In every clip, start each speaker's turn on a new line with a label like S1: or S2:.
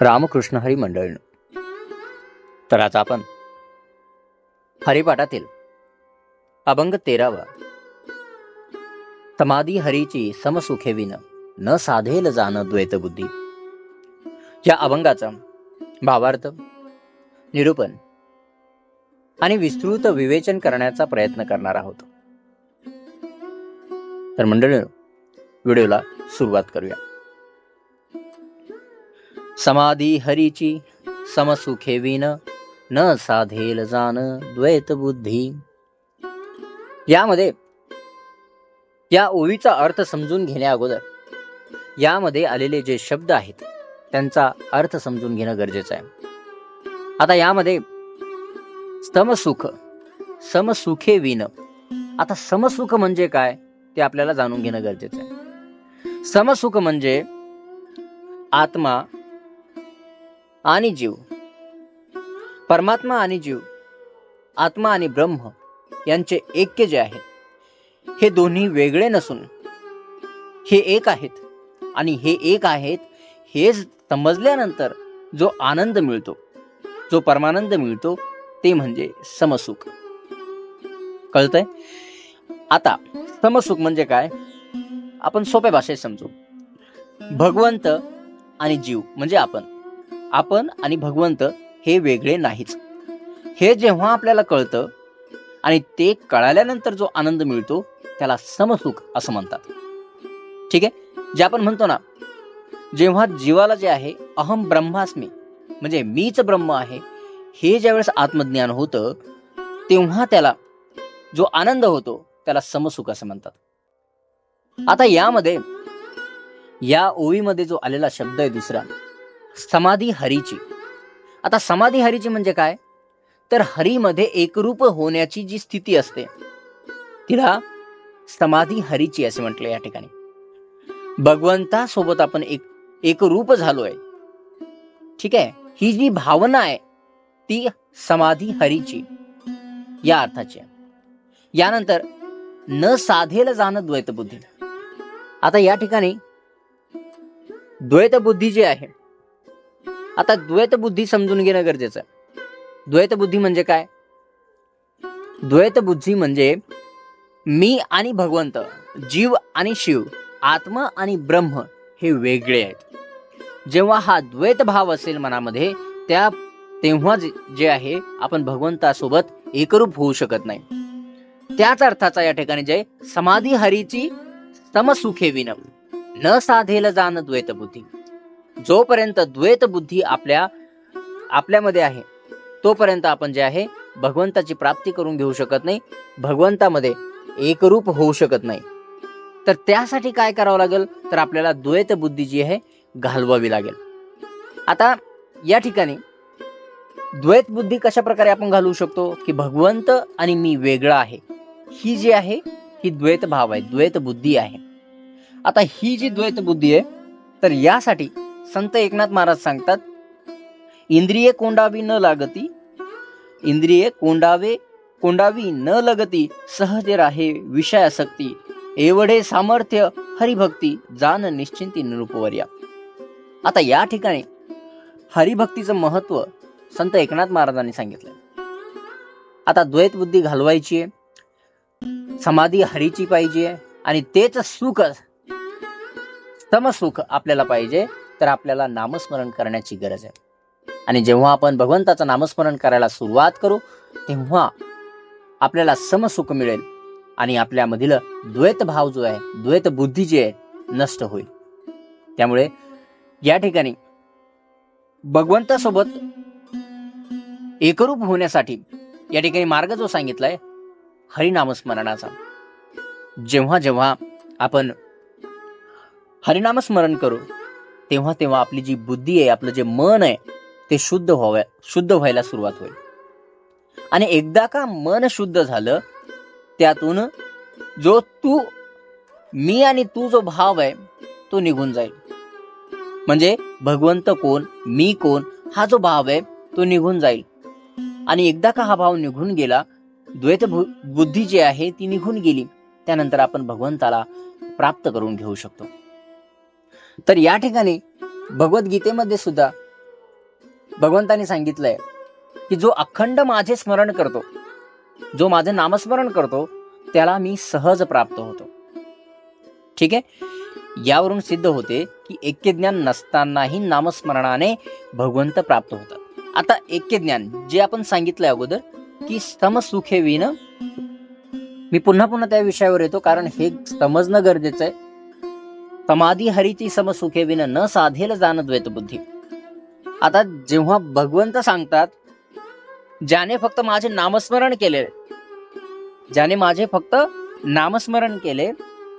S1: रामकृष्ण हरी मंडळ तर आज आपण हरिपाठातील अभंग तेरावा. समाधी हरीची समसुखेविन न साधेल जाण द्वैतबुद्धी. या अभंगाचा भावार्थ निरूपण आणि विस्तृत विवेचन करण्याचा प्रयत्न करणार आहोत. तर मंडळी व्हिडिओला सुरुवात करूया. समाधी हरीची समसुखेविन न साधेल जाण द्वैत बुद्धी. यामध्ये या ओवीचा अर्थ समजून घेण्या अगोदर यामध्ये आलेले जे शब्द आहेत त्यांचा अर्थ समजून घेणं गरजेचं आहे. आता यामध्ये समसुख समसुखे विन आता समसुख म्हणजे काय ते आपल्याला जाणून घेणं गरजेचं आहे. समसुख म्हणजे आत्मा आणि जीव. परमात्मा आणि जीव आत्मा आणि ब्रह्म यांचे ऐक्य जे आहे हे दोन्ही वेगळे नसून हे एक आहेत आणि हे एक आहेत हे समजल्यानंतर जो आनंद मिळतो जो परमानंद मिळतो ते म्हणजे समसुख. कळतंय? आता समसुख म्हणजे काय? आपण सोप्या भाषेत समजू. भगवंत आणि जीव म्हणजे आपण. आपण आणि भगवंत हे वेगळे नाहीच. हे जेव्हा आपल्याला कळतं आणि ते कळाल्यानंतर जो आनंद मिळतो त्याला समसुख असं म्हणतात. ठीक आहे? जे आपण म्हणतो ना जेव्हा जीवाला जे आहे अहम ब्रह्मास्मी म्हणजे मीच ब्रह्म आहे हे ज्यावेळेस आत्मज्ञान होतं तेव्हा त्याला जो आनंद होतो त्याला समसुख असं म्हणतात. आता यामध्ये या ओळीमध्ये जो आलेला शब्द आहे दुसरा समाधी हरीची. आता समाधी हरीची म्हणजे काय? तर हरीमध्ये एकरूप होण्याची जी स्थिती असते तिला समाधी हरीची असे म्हटले या ठिकाणी. भगवंतासोबत आपण एक एकरूप झालोय. ठीक आहे? ही जी भावना आहे ती समाधी हरीची या अर्थाची आहे. यानंतर न साधेल जाणं द्वैतबुद्धी. आता या ठिकाणी द्वैतबुद्धी जी आहे आता द्वैत बुद्धी समजून घेणं गरजेचं आहे. द्वैतबुद्धी म्हणजे काय? द्वैत बुद्धी म्हणजे मी आणि भगवंत जीव आणि शिव आत्मा आणि ब्रह्म हे वेगळे आहेत. जेव्हा हा द्वैत भाव असेल मनामध्ये त्या तेव्हा जे- आहे आपण भगवंतासोबत एकरूप होऊ शकत नाही. त्याच अर्थाचा या ठिकाणी जे समाधी हरीची समसुखे विनम न साधेल जाण द्वैत बुद्धी. जोपर्यंत द्वैत बुद्धी आपल्या आपल्यामध्ये आहे तोपर्यंत आपण जे आहे भगवंताची प्राप्ती करून घेऊ शकत नाही भगवंतामध्ये एकरूप होऊ शकत नाही. तर त्यासाठी काय करावं लागेल? तर आपल्याला द्वैत बुद्धी जी आहे घालवावी लागेल. आता या ठिकाणी द्वैत बुद्धी कशा प्रकारे आपण घालवू शकतो? की भगवंत आणि मी वेगळा आहे. ही जी आहे ही द्वैत भाव आहे द्वैत बुद्धी आहे. आता ही जी द्वैत बुद्धी आहे तर यासाठी संत एकनाथ महाराज सांगतात इंद्रिये कोंडावी न लागती इंद्रिये कोंडावे कोंडावी न लगती सहज राहे विषयासक्ती एवढे सामर्थ्य हरिभक्ती जाण निश्चिंती निरूपवर्या. आता या ठिकाणी हरिभक्तीचं महत्त्व संत एकनाथ महाराजांनी सांगितलं आता द्वैत बुद्धी घालवायची आहे समाधी हरीची पाहिजे आणि तेच सुख समसुख आपल्याला पाहिजे तर आपल्याला नामस्मरण करण्याची गरज आहे. आणि जेव्हा आपण भगवंताचं नामस्मरण करायला सुरुवात करू तेव्हा आपल्याला समसुख मिळेल आणि आपल्यामधील द्वैत भाव जो आहे द्वैत बुद्धी जी आहे नष्ट होईल. त्यामुळे या ठिकाणी भगवंतासोबत एकरूप होण्यासाठी या ठिकाणी मार्ग जो सांगितलाय हरिनामस्मरणाचा. जेव्हा जेव्हा आपण हरिनामस्मरण करू तेव्हा तेव्हा आपली जी बुद्धी आहे आपलं जे मन आहे ते शुद्ध व्हावं शुद्ध व्हायला सुरुवात होईल. आणि एकदा का मन शुद्ध झालं त्यातून जो तू मी आणि तू जो भाव आहे तो निघून जाईल. म्हणजे भगवंत कोण मी कोण हा जो भाव आहे तो निघून जाईल. आणि एकदा का हा भाव निघून गेला द्वैत बुद्धी जी आहे ती निघून गेली त्यानंतर आपण भगवंताला प्राप्त करून घेऊ शकतो. तर या ठिकाणी भगवद्गीतेमध्ये सुद्धा भगवंताने सांगितलंय की जो अखंड माझे स्मरण करतो जो माझे नामस्मरण करतो त्याला मी सहज प्राप्त होतो. ठीक आहे? यावरून सिद्ध होते की ऐक्य ज्ञान नसतानाही नामस्मरणाने भगवंत प्राप्त होतात. आता ऐक्य ज्ञान जे आपण सांगितलंय अगोदर की समसुखे विन मी पुन्हा पुन्हा त्या विषयावर येतो कारण हे समजणं गरजेचं आहे. समाधी हरीची समसुखे विन न साधेल जाण द्वैत बुद्धी. आता जेव्हा भगवंत सांगतात ज्याने फक्त माझे नामस्मरण केले ज्याने माझे फक्त नामस्मरण केले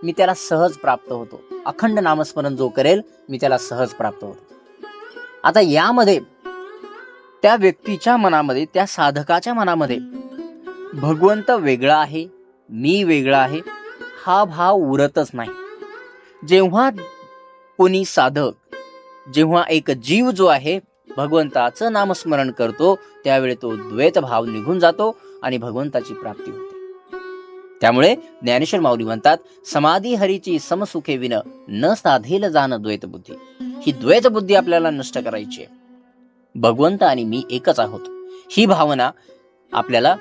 S1: मी त्याला सहज प्राप्त होतो. अखंड नामस्मरण जो करेल मी त्याला सहज प्राप्त होतो. आता यामध्ये त्या व्यक्तीच्या मनामध्ये त्या साधकाच्या मनामध्ये भगवंत वेगळा आहे मी वेगळा आहे हा भाव उरतच नाही. जेव्हा कोणी साधक जेव्हा एक जीव जो आहे भगवंताचं नामस्मरण करतो त्यावेळी तो द्वैत भाव निघून जातो आणि भगवंताची प्राप्ती होते. त्यामुळे ज्ञानेश्वर माऊली म्हणतात समाधी हरीची समसुखे विन न साधेल जाण द्वैत बुद्धी. ही द्वैत बुद्धी आपल्याला नष्ट करायची आहे. भगवंत आणि मी एकच आहोत. ही भावना आपल्याला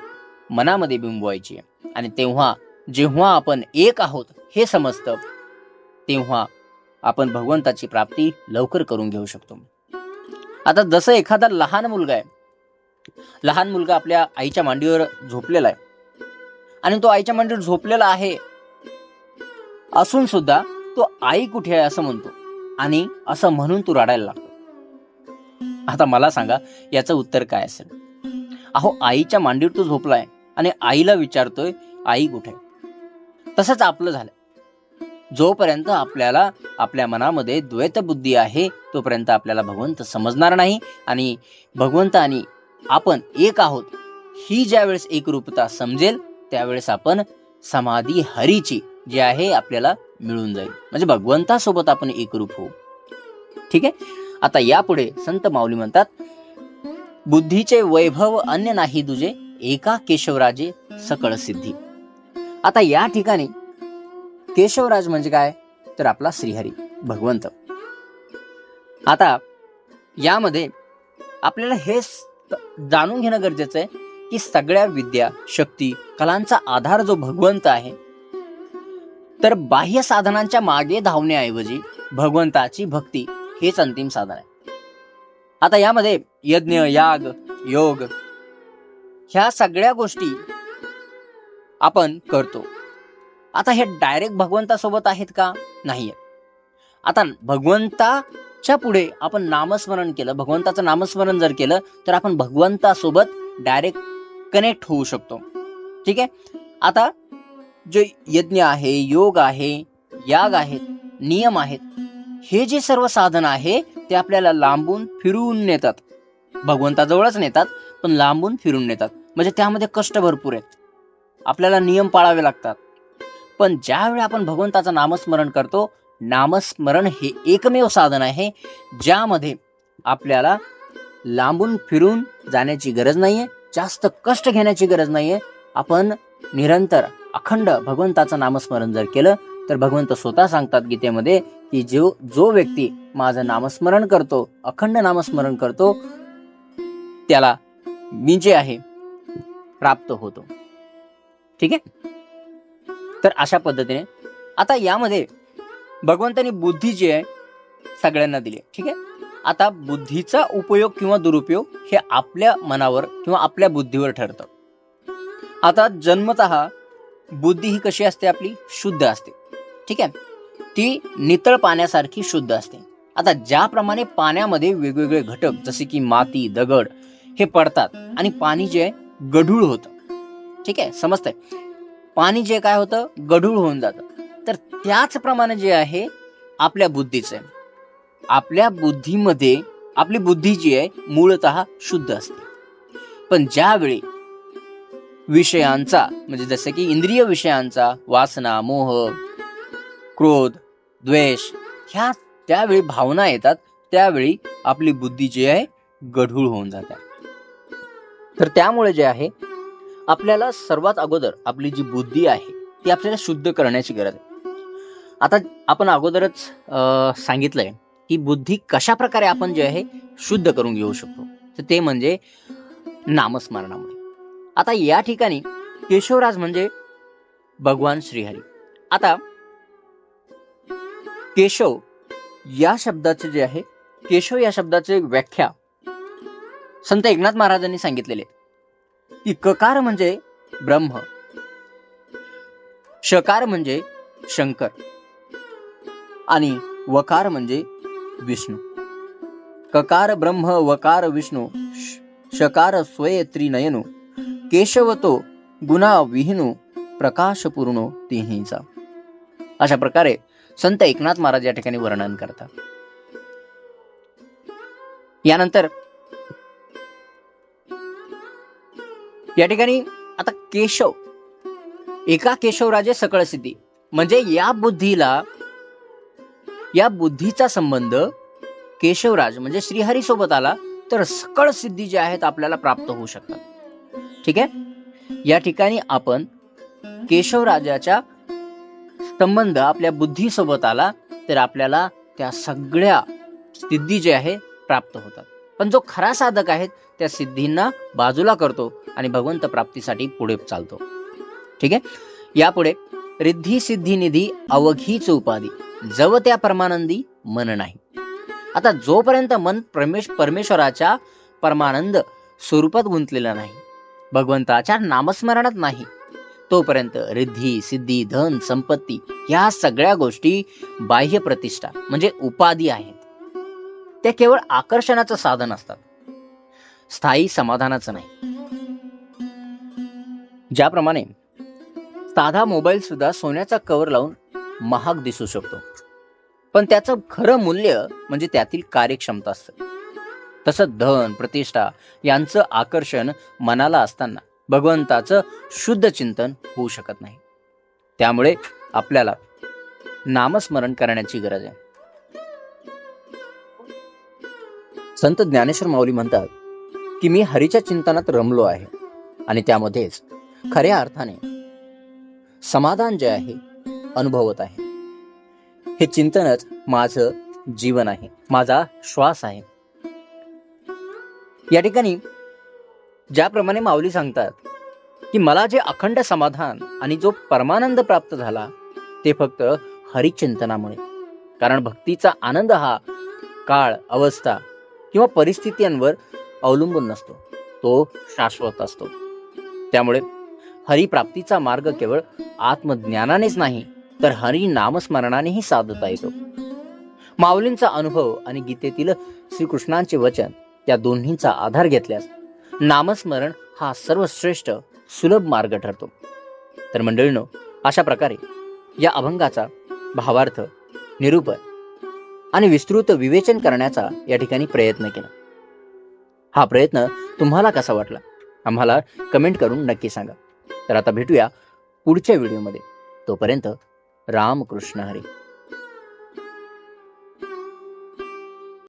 S1: मनामध्ये बिंबवायची आहे. आणि तेव्हा जेव्हा आपण एक आहोत हे समजतं तेव्हा आपण भगवंताची प्राप्ती लवकर करून घेऊ शकतो. आता जसं एखादा लहान मुलगा आहे लहान मुलगा आपल्या आईच्या मांडीवर झोपलेला आहे आणि तो आईच्या मांडीवर झोपलेला आहे असून सुद्धा तो आई कुठे आहे असं म्हणतो आणि असं म्हणून तू रडायला लागतो. आता मला सांगा याचं उत्तर काय असेल? अहो आईच्या मांडीवर तू झोपलाय आणि आईला विचारतोय आई कुठे तसंच आपलं झालं. जोपर्यंत आपल्याला आपल्या मनामध्ये द्वैत बुद्धी आहे तोपर्यंत आपल्याला भगवंत समजणार नाही. आणि भगवंत आणि आपण एक आहोत ही ज्यावेळेस एकरूपता समजेल त्यावेळेस आपण समाधी हरीची जी आहे आपल्याला मिळून जाईल. म्हणजे भगवंतासोबत आपण एकरूप होऊ. ठीक आहे? आता यापुढे संत माऊली म्हणतात बुद्धीचे वैभव अन्य नाही तुझे एका केशवराजे सकळ सिद्धी. आता या ठिकाणी केशवराज म्हणजे काय? तर आपला श्रीहरी भगवंत. आता यामध्ये आपल्याला हे जाणून घेणं गरजेचं आहे की सगळ्या विद्या शक्ती कलांचा आधार जो भगवंत आहे तर बाह्य साधनांच्या मागे धावण्याऐवजी भगवंताची भक्ती हेच अंतिम साधन आहे. आता यामध्ये यज्ञ याग योग ह्या सगळ्या गोष्टी आपण करतो. आता हे डायरेक्ट भगवंतासोबत आहेत का? नाहीये. आता भगवंताच्या पुढे आपण नामस्मरण केलं भगवंताचं नामस्मरण जर केलं तर आपण भगवंतासोबत डायरेक्ट कनेक्ट होऊ शकतो. ठीक आहे? आता जे यज्ञ आहे योग आहे याग आहेत नियम आहेत हे जे सर्व साधन आहे ते आपल्याला लांबून फिरवून नेतात. भगवंताजवळच नेतात पण लांबून फिरून नेतात. म्हणजे त्यामध्ये कष्ट भरपूर आहेत. आपल्याला नियम पाळावे लागतात. पण ज्यावेळी आपण भगवंताचं नामस्मरण करतो नामस्मरण हे एकमेव साधन आहे ज्यामध्ये आपल्याला लांबून फिरून जाण्याची गरज नाहीये जास्त कष्ट घेण्याची गरज नाहीये. आपण निरंतर अखंड भगवंताचं नामस्मरण जर केलं तर भगवंत स्वतः सांगतात गीतेमध्ये की जो जो व्यक्ती माझं नामस्मरण करतो अखंड नामस्मरण करतो त्याला मी जे आहे प्राप्त होतो. ठीक आहे? तर अशा पद्धतीने आता यामध्ये भगवंतानी बुद्धी जी आहे सगळ्यांना दिली ठीक आहे? आता बुद्धीचा उपयोग किंवा दुरुपयोग हे आपल्या मनावर किंवा आपल्या बुद्धीवर ठरतं. आता जन्मत बुद्धी ही कशी असते आपली? शुद्ध असते. ठीक आहे? ती नितळ पाण्यासारखी शुद्ध असते. आता ज्याप्रमाणे पाण्यामध्ये वेगवेगळे घटक जसे की माती दगड हे पडतात आणि पाणी जे आहे गढूळ होतं. ठीक आहे? समजतंय? पाणी जे काय होतं गढूळ होऊन जातं. तर त्याचप्रमाणे जे आहे आपल्या बुद्धीचं आहे. आपल्या बुद्धीमध्ये आपली बुद्धी जी आहे मूळत शुद्ध असते. पण ज्यावेळी विषयांचा म्हणजे जसं की इंद्रिय विषयांचा वासना मोह क्रोध द्वेष ह्या त्यावेळी भावना येतात त्यावेळी आपली बुद्धी जी आहे गढूळ होऊन जाते. तर त्यामुळे जे आहे आपल्याला सर्वात अगोदर आपली जी बुद्धी आहे ती आपल्याला शुद्ध करण्याची गरज आहे. आता आपण अगोदरच सांगितलंय की बुद्धी कशा प्रकारे आपण जे आहे शुद्ध करून घेऊ शकतो. तर ते म्हणजे नामस्मरणामुळे. आता या ठिकाणी केशवराज म्हणजे भगवान श्रीहरी. आता केशव या शब्दाचे जे आहे केशव या शब्दाचे व्याख्या संत एकनाथ महाराजांनी सांगितलेले. की ककार म्हणजे ब्रह्म. शकार म्हणजे शंकर. आणि वकार म्हणजे विष्णू. ककार ब्रह्म वकार विष्णू शकार शकार त्रिनयनो त्रिनयनु केशवतो गुणा विहिनू प्रकाश पूर्ण तिहीचा अशा प्रकारे संत एकनाथ महाराज या ठिकाणी वर्णन करतात. यानंतर या ठिकाणी आता केशव एका केशवराजे सकळ सिद्धी. म्हणजे या बुद्धीला या बुद्धीचा संबंध केशवराज म्हणजे श्रीहरी सोबत आला तर सकळ सिद्धी ज्या आहेत आपल्याला प्राप्त होऊ शकतात. ठीक आहे? या ठिकाणी आपण केशवराजाच्या संबंध आपल्या बुद्धीसोबत आला तर आपल्याला त्या सगळ्या सिद्धी जे आहे प्राप्त होतात. पण जो खरा साधक आहे त्या सिद्धींना बाजूला करतो आणि भगवंत प्राप्तीसाठी पुढे चालतो. ठीक आहे? यापुढे रिद्धी सिद्धी निधी अवघीच उपाधी. जव त्या परमानंदी मन नाही. आता जोपर्यंत मन परमेश परमेश्वराच्या परमानंद स्वरूपात गुंतलेलं नाही भगवंताच्या नामस्मरणात नाही तोपर्यंत रिद्धी सिद्धी धन संपत्ती या सगळ्या गोष्टी बाह्य प्रतिष्ठा म्हणजे उपाधी आहेत त्या केवळ आकर्षणाचं साधन असतात. स्थायी समाधानाचं नाही. ज्याप्रमाणे साधा मोबाईल सुद्धा सोन्याचा कवर लावून महाग दिसू शकतो. पण त्याचं खरं मूल्य म्हणजे त्यातील कार्यक्षमता असतं. तसं धन प्रतिष्ठा यांचं आकर्षण मनाला असताना भगवंताचं शुद्ध चिंतन होऊ शकत नाही. त्यामुळे आपल्याला नामस्मरण करण्याची गरज आहे. संत ज्ञानेश्वर माऊली म्हणतात की मी हरीच्या चिंतनात रमलो आहे आणि त्यामध्येच खऱ्या अर्थाने समाधान जे आहे अनुभवत आहे. हे चिंतनच माझं जीवन आहे माझा श्वास आहे. या ठिकाणी ज्याप्रमाणे माऊली सांगतात की मला जे अखंड समाधान आणि जो परमानंद प्राप्त झाला ते फक्त हरिचिंतनामुळे. कारण भक्तीचा आनंद हा काळ अवस्था किंवा परिस्थितींवर अवलंबून नसतो. तो शाश्वत असतो. त्यामुळे हरिप्राप्तीचा मार्ग केवळ आत्मज्ञानानेच नाही तर हरी नामस्मरणानेही साधता येतो. माऊलींचा अनुभव आणि गीतेतील श्रीकृष्णांचे वचन या दोन्हींचा आधार घेतल्यास नामस्मरण हा सर्वश्रेष्ठ सुलभ मार्ग ठरतो. तर मंडळीनो अशा प्रकारे या अभंगाचा भावार्थ निरूपण आणि विस्तृत विवेचन करण्याचा या ठिकाणी प्रयत्न केला. हा प्रयत्न तुम्हाला कसा वाटला? आम्हाला कमेंट करून नक्की सांगा. तर आता भेटूया पुढच्या व्हिडिओमध्ये. तोपर्यंत रामकृष्ण हरी.